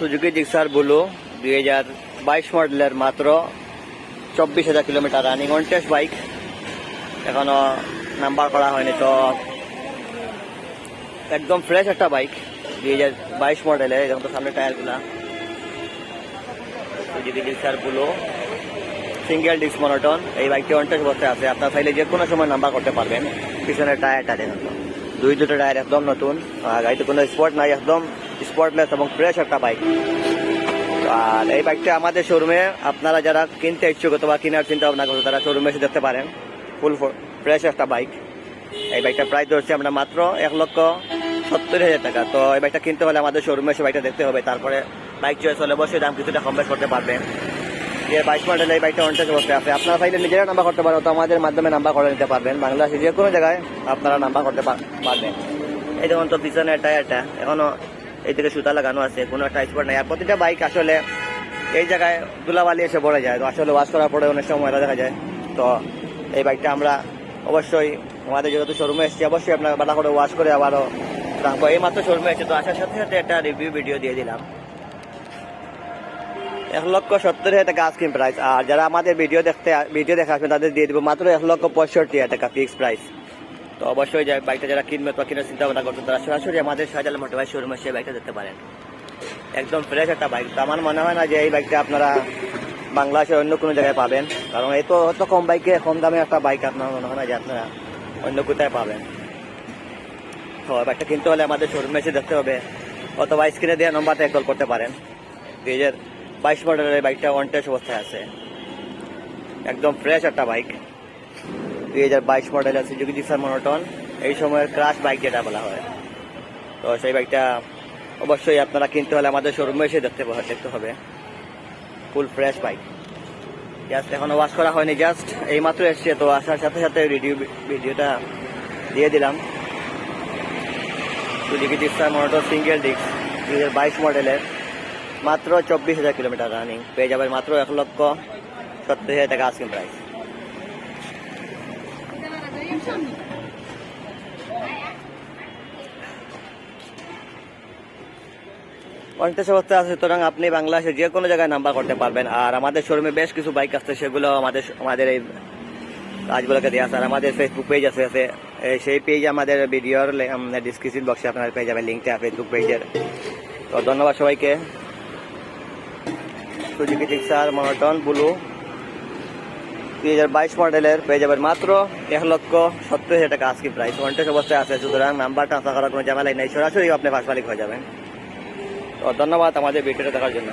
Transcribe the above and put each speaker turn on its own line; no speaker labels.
Suzuki Gixxer blue, দুই হাজার বাইশ মডেলের মাত্র চব্বিশ হাজার kilometre running on test bike এখনও নাম্বার করা হয়নি তো। একদম ফ্রেশ একটা বাইক দুই হাজার বাইশ মডেলের এখন তো সামনে টায়ারগুলা। Suzuki Gixxer blue single disc monotone এই বাইকটি অন বসে আছে। আপনার চাইলে যে কোনো সময় নাম্বার করতে পারবেন। পিছনের টায়ারটা দুই দুটো টায়ার একদম নতুন গাড়িতে কোনো স্পট নাই, একদম স্পটলেস এবং ফ্রেশ একটা বাইক আর এই বাইকটা আমাদের শোরুমে আপনারা যারা কিনতে ইচ্ছুক অথবা কেনার চিন্তা ভাবনা করছে তারা শোরুমে এসে দেখতে পারেন। ফুল ফ্রেশ একটা বাইক এই বাইকটা প্রাইস ধরছি আমরা মাত্র এক লক্ষ সত্তর হাজার টাকা। তো এই বাইকটা কিনতে হলে আমাদের শোরুমে এসে বাইকটা দেখতে হবে। তারপরে বাইক চয়েস হলে অবশ্যই দাম কিছুটা কম বেশ করতে পারবেন যে বাইশ মডেল এই বাইকটা অনটেজ অবস্থায় আছে। আপনারা চাইলে নিজেরা নাম্বার করতে পারেন তো আমাদের মাধ্যমে নাম্বার করে নিতে পারবেন। বাংলাদেশে যে কোনো জায়গায় আপনারা নাম্বার করতে পারবেন। এই দেখুন তো পিছনে টায়ারটা এখনও এই থেকে সুতা লাগানো আছে, কোনো একটা স্পট নাই। আর প্রতিটা বাইক আসলে এই জায়গায় ধুলাবালি এসে পড়ে যায়। তো আসলে ওয়াশ করার পরে অনেক সময় দেখা যায়। তো এই বাইকটা আমরা অবশ্যই আমাদের যেহেতু শোরুমে এসেছি, অবশ্যই আপনার বাটা করে ওয়াশ করে আবারও রাখব। এই মাত্র শোরুমে এসেছে, তো আসার সাথে সাথে একটা রিভিউ ভিডিও দিয়ে দিলাম। এক লক্ষ সত্তর হাজার টাকা আস্কিং প্রাইস আর যারা আমাদের ভিডিও দেখতে ভিডিও দেখা আসবে তাদের দিয়ে দিব মাত্র এক লক্ষ পঁয়ষট্টি হাজার টাকা ফিক্স প্রাইস তো অবশ্যই যে বাইকটা যারা কিনবে, তো কেনার চিন্তা ভাবনা করছেন তারা সরাসরি আমাদের সাজাল মোটরবাইক শোরুমে সেই বাইকটা যেতে পারেন। একদম ফ্রেশ একটা বাইক। তো আমার মনে হয় না যে এই বাইকটা আপনারা বাংলাদেশের অন্য কোনো জায়গায় পাবেন। কারণ এই তো অত কম বাইকে, কম দামে একটা বাইক আপনার মনে হয় না যে আপনারা অন্য কোথায় পাবেন। তো বাইকটা কিনতে হলে আমাদের শোরুমে এসে দেখতে হবে। অথবা স্ক্রিনে দেওয়া নম্বরটা কল করতে পারেন। দুই হাজার বাইশ মডেলের বাইকটা টেস্ট অবস্থায় আছে। একদম ফ্রেশ একটা বাইক। দুই হাজার বাইশ মডেলের সুজুকি জিক্সার মনোটন এই সময়ের ক্রাশ বাইক যেটা বলা হয়। তো সেই বাইকটা অবশ্যই আপনারা কিনতে হলে আমাদের শোরুমে এসে দেখতে দেখতে হবে। ফুল ফ্রেশ বাইক জাস্ট এখনও ওয়াশ করা হয়নি জাস্ট এই মাত্র এসছে। তো আসার সাথে সাথে রিভিউ ভিডিওটা দিয়ে দিলাম। Suzuki Gixxer monotone single disc দুই হাজার বাইশ মডেলের মাত্র চব্বিশ হাজার কিলোমিটার রানিং পেয়ে যাবেন মাত্র এক লক্ষ সত্তর হাজার টাকা আজকে প্রাইস পঞ্চাশ অবস্থা আছে, সুতরাং আপনি বাংলাদেশে যে কোনো জায়গায় নাম্বার করতে পারবেন। আর আমাদের শোরুমে বেশ কিছু বাইক আছে সেগুলো আমাদের আমাদের এই কাজগুলোকে দেওয়া আছে। আর আমাদের ফেসবুক পেজ আছে আছে। সেই পেজ আমাদের ভিডিওর ডিসক্রিপশন বক্সে আপনারা পেয়ে যাবেন লিঙ্কটা ফেসবুক পেজের তো ধন্যবাদ সবাইকে। Suzuki Gixxer, monotone, blue. দুই হাজার বাইশ মডেলের পেয়ে যাবেন মাত্র এক লক্ষ সত্তর হাজার টাকা আজকে প্রাইস ওয়ান্টেড অবস্থায় আছে, সুতরাং নাম্বার ট্রান্সফার করার কোনো ঝামেলাই নেই। সরাসরি আপনি ফার্স্ট মালিক হয়ে যাবেন। তো ধন্যবাদ আমাদের ভিডিওটা দেখার জন্য।